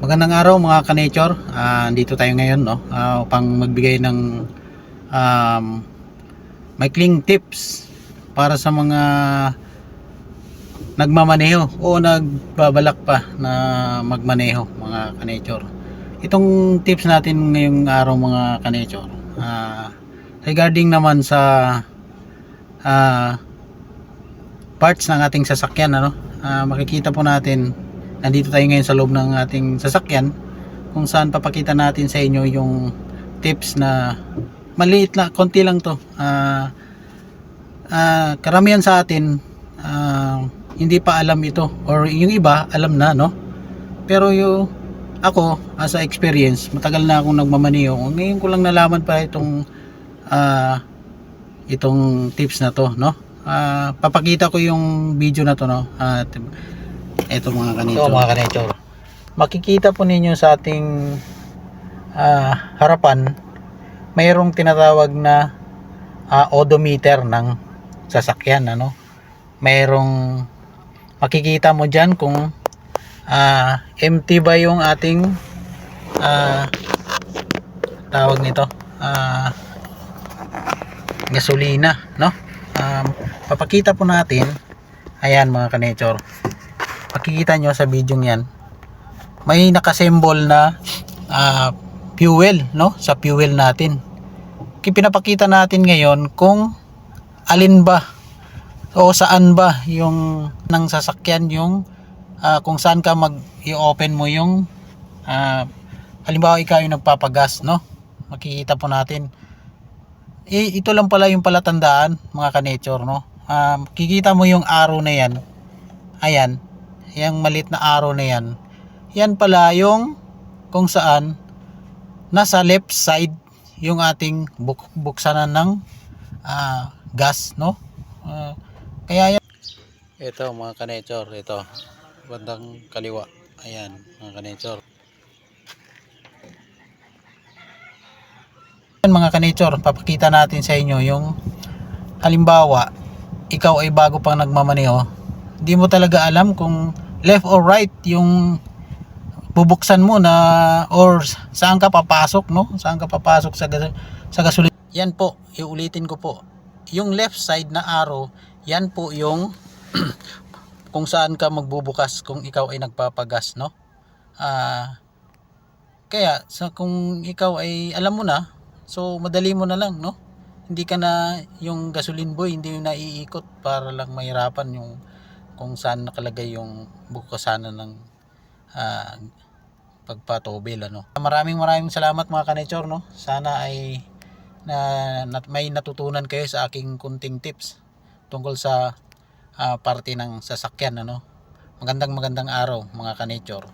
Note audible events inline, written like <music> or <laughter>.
Magandang araw mga ka-nature. Ah, dito tayo ngayon no ah, upang magbigay ng um, maikling tips para sa mga nagmamaneho o nagbabalak pa na magmaneho mga ka-nature. Itong tips natin ngayong araw mga ka-nature ah, regarding naman sa ah, parts ng ating sasakyan ano Ah, makikita po natin nandito tayo ngayon sa loob ng ating sasakyan kung saan papakita natin sa inyo yung tips na maliit lang, konti lang to. Ah, ah, karamihan sa atin ah, hindi pa alam ito or yung iba alam na no? Pero yung ako as a experience matagal na akong nagmamaniho ngayon ko lang nalaman pa itong ah, itong tips na to no? Ah, papakita ko yung video na to no? At ito mga kanito. Ito, mga kanito. Makikita po ninyo sa ating ah, harapan mayroong tinatawag na ah, odometer ng sasakyan ano? Mayroong makikita mo dyan kung ah, empty ba yung ating ah, tawag nito? Ah, gasolina no? Um, papakita po natin. Ayan mga ka-nature makikita nyo sa video yan may nakasembol na ah, fuel no? Sa fuel natin. Ki- pinapakita natin ngayon kung alin ba o saan ba yung ng sasakyan yung ah, kung saan ka mag i-open mo yung ah, halimbawa ikaw yung nagpapagas no? Makikita po natin. Eh, ito lang pala yung palatandaan mga ka-nature no? Um, kikita mo yung arrow na yan. Ayan yung malit na arrow na yan. Yan pala yung kung saan nasa left side yung ating buk buksanan ng ah, gas no? Ah, kaya yan. Ito mga ka-nature ito. Bandang kaliwa. Ayan mga Yan mga ka-nature, papakita natin sa inyo yung halimbawa, ikaw ay bago pang nagmamaneho, di mo talaga alam kung left or right yung bubuksan mo na or saan ka papasok no? Saan ka papasok sa gas- sa gasolina? Yan po iulitin ko po. Yung left side na arrow yan po yung <clears throat> kung saan ka magbubukas kung ikaw ay nagpapagas no? Ah kaya sa kung ikaw ay alam mo na So madali mo na lang, no? Hindi ka na yung gasoline boy, hindi na iikot para lang mahirapan yung kung saan nakalagay yung bukasanan ng ah, pagpatobil ano. Maraming maraming salamat mga kanechor no. Sana ay na, nat, may natutunan kayo sa aking kunting tips tungkol sa ah, parte ng sasakyan ano. Magandang magandang araw mga kanechor.